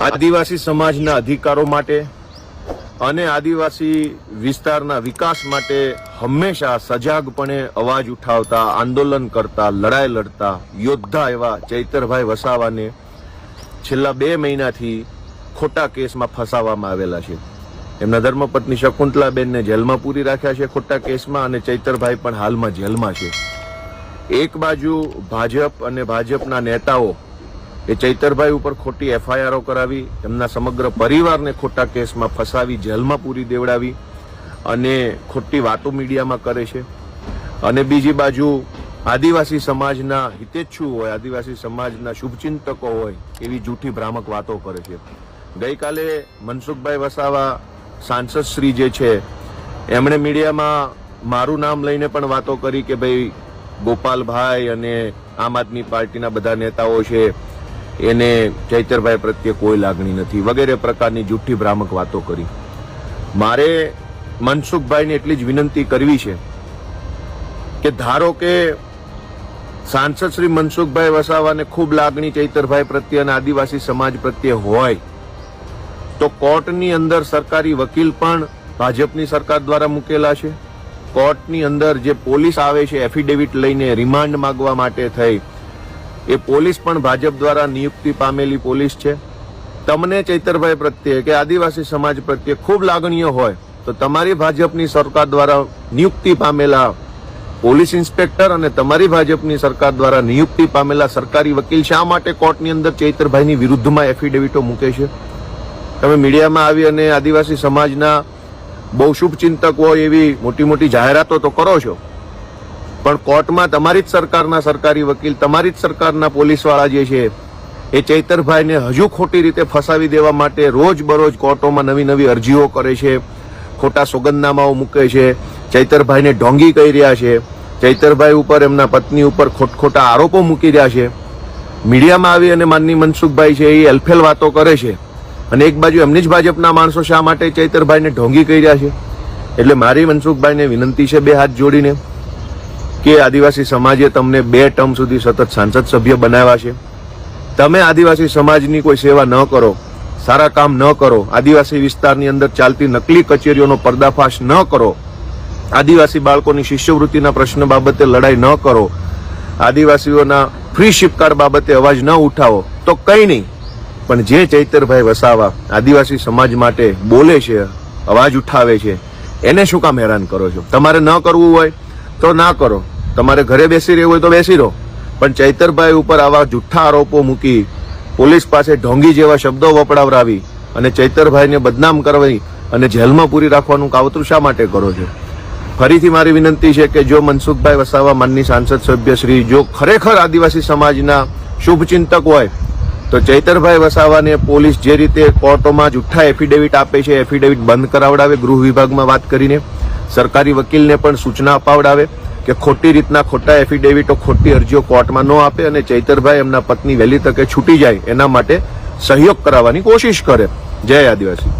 આદિવાસી સમાજના અધિકારો માટે અને આદિવાસી વિસ્તારના વિકાસ માટે હંમેશા સજાગપણે અવાજ ઉઠાવતા, આંદોલન કરતા, લડાઈ લડતા યોદ્ધા એવા ચૈતરભાઈ વસાવાને છેલ્લા બે મહિનાથી ખોટા કેસમાં ફસાવવામાં આવેલા છે. એમના ધર્મપત્ની શકુંતલાબેનને જેલમાં પૂરી રાખ્યા છે ખોટા કેસમાં અને ચૈતરભાઈ પણ હાલમાં જેલમાં છે. એક બાજુ ભાજપ અને ભાજપના નેતાઓ એ ચૈતરભાઈ ઉપર ખોટી એફઆઈઆરો કરાવી, એમના સમગ્ર પરિવારને ખોટા કેસમાં ફસાવી, જેલમાં પૂરી દેવડાવી અને ખોટી વાતો મીડિયામાં કરે છે. અને બીજી બાજુ આદિવાસી સમાજના હિતેચ્છુ હોય, આદિવાસી સમાજના શુભચિંતકો હોય, એવી જૂઠી ભ્રામક વાતો કરે છે. ગઈકાલે મનસુખભાઈ વસાવા સાંસદ શ્રી જે છે, એમણે મીડિયામાં મારું નામ લઈને પણ વાતો કરી કે ભાઈ ગોપાલભાઈ અને આમ આદમી પાર્ટીના બધા નેતાઓ છે એને ચૈતરભાઈ પ્રત્યે કોઈ લાગણી નથી. વગેરે પ્રકારની જૂઠી ભ્રામક વાતો કરી. મારે મનસુખભાઈને એટલી જ વિનંતી કરવી છે કે ધારો કે સાંસદ શ્રી મનસુખભાઈ વસાવાને ખૂબ લાગણી ચૈતરભાઈ પ્રત્યે અને આદિવાસી સમાજ પ્રત્યે હોય, તો કોર્ટની અંદર સરકારી વકીલ પણ ભાજપની સરકાર દ્વારા મૂકેલા છે. કોર્ટની અંદર જે પોલીસ આવે છે એફિડેવિટ લઈને રિમાન્ડ માંગવા માટે થઈ એ પોલીસ પણ ભાજપ દ્વારા નિયુક્તિ પામેલી પોલીસ છે. તમને ચૈતરભાઈ પ્રત્યે કે આદિવાસી સમાજ પ્રત્યે ખૂબ લાગણીઓ હોય, તો તમારી ભાજપની સરકાર દ્વારા નિયુક્તિ પામેલા પોલીસ ઇન્સ્પેક્ટર અને તમારી ભાજપની સરકાર દ્વારા નિયુક્તિ પામેલા સરકારી વકીલ શા માટે કોર્ટની અંદર ચૈતરભાઈની વિરુદ્ધમાં એફિડેવિટો મૂકે છે? તમે મીડિયામાં આવી અને આદિવાસી સમાજના બહુ શુભચિંતક હોય એવી મોટી મોટી જાહેરાતો તો કરો છો. પણ કોર્ટમાં તમારી જ સરકારના સરકારી વકીલ, તમારી જ સરકારના પોલીસવાળા જે છે, એ ચૈતરભાઈને હજુ ખોટી રીતે ફસાવી દેવા માટે રોજ બરોજ કોર્ટોમાં નવી નવી અરજીઓ કરે છે, ખોટા સોગંદનામાઓ મૂકે છે, ચૈતરભાઈને ઢોંગી કહી રહ્યા છે, ચૈતરભાઈ ઉપર, એમના પત્ની ઉપર ખોટખોટા આરોપો મૂકી રહ્યા છે. મીડિયામાં આવી અને માનની મનસુખભાઈ છે, એ અલફેલ વાતો કરે છે. અને એક બાજુ એમની જ ભાજપના માણસો શા માટે ચૈતરભાઈને ઢોંગી કહી રહ્યા છે? એટલે મારી મનસુખભાઈને વિનંતી છે બે હાથ જોડીને. કે આદિવાસી સમાજે તમને બે ટર્મ સુધી સતત સાંસદ સભ્ય બનાવ્યા છે? તમે આદિવાસી સમાજની કોઈ સેવા ન કરો, સારા કામ ન કરો, આદિવાસી વિસ્તારની અંદર ચાલતી નકલી કચેરીઓનો પર્દાફાશ ન કરો, આદિવાસી બાળકોની શિષ્યવૃત્તિના પ્રશ્ન બાબતે લડાઈ ન કરો, આદિવાસીઓના ફ્રી શિપકાર બાબતે અવાજ ન ઉઠાવો, તો કંઈ નહીં. પણ જે ચૈતરભાઈ વસાવા આદિવાસી સમાજ માટે બોલે છે, અવાજ ઉઠાવે છે, એને શું કામ હેરાન કરો છો? તમારે ન કરવું હોય તો ના કરો. તમારે ઘરે બેસી રહેવું હોય તો બેસી રહો. પણ ચૈતરભાઈ ઉપર આવા જુઠ્ઠા આરોપો મૂકી પોલીસ પાસે ઢોંગી જેવા શબ્દો વપરાવરાવી અને ચૈતરભાઈને બદનામ કરવી અને જેલમાં પૂરી રાખવાનું કાવતરું શા માટે કરો છો? ફરીથી મારી વિનંતી છે કે જો મનસુખભાઈ વસાવા માનની સાંસદ સભ્યશ્રી જો ખરેખર આદિવાસી સમાજના શુભચિંતક હોય, તો ચૈતરભાઈ વસાવાને પોલીસ જે રીતે કોર્ટોમાં જુઠ્ઠા એફિડેવિટ આપે છે એફિડેવિટ બંધ કરાવડાવે, ગૃહ વિભાગમાં વાત કરીને. સરકારી વકીલને પણ સૂચના અપાવડાવે કે ખોટી રીતના ખોટા એફિડેવિટો, ખોટી અરજીઓ કોર્ટમાં ન આપે અને ચૈતરભાઈ એમના પત્ની વહેલી તકે છૂટી જાય એના માટે સહયોગ કરાવવાની કોશિશ કરે. જય આદિવાસી.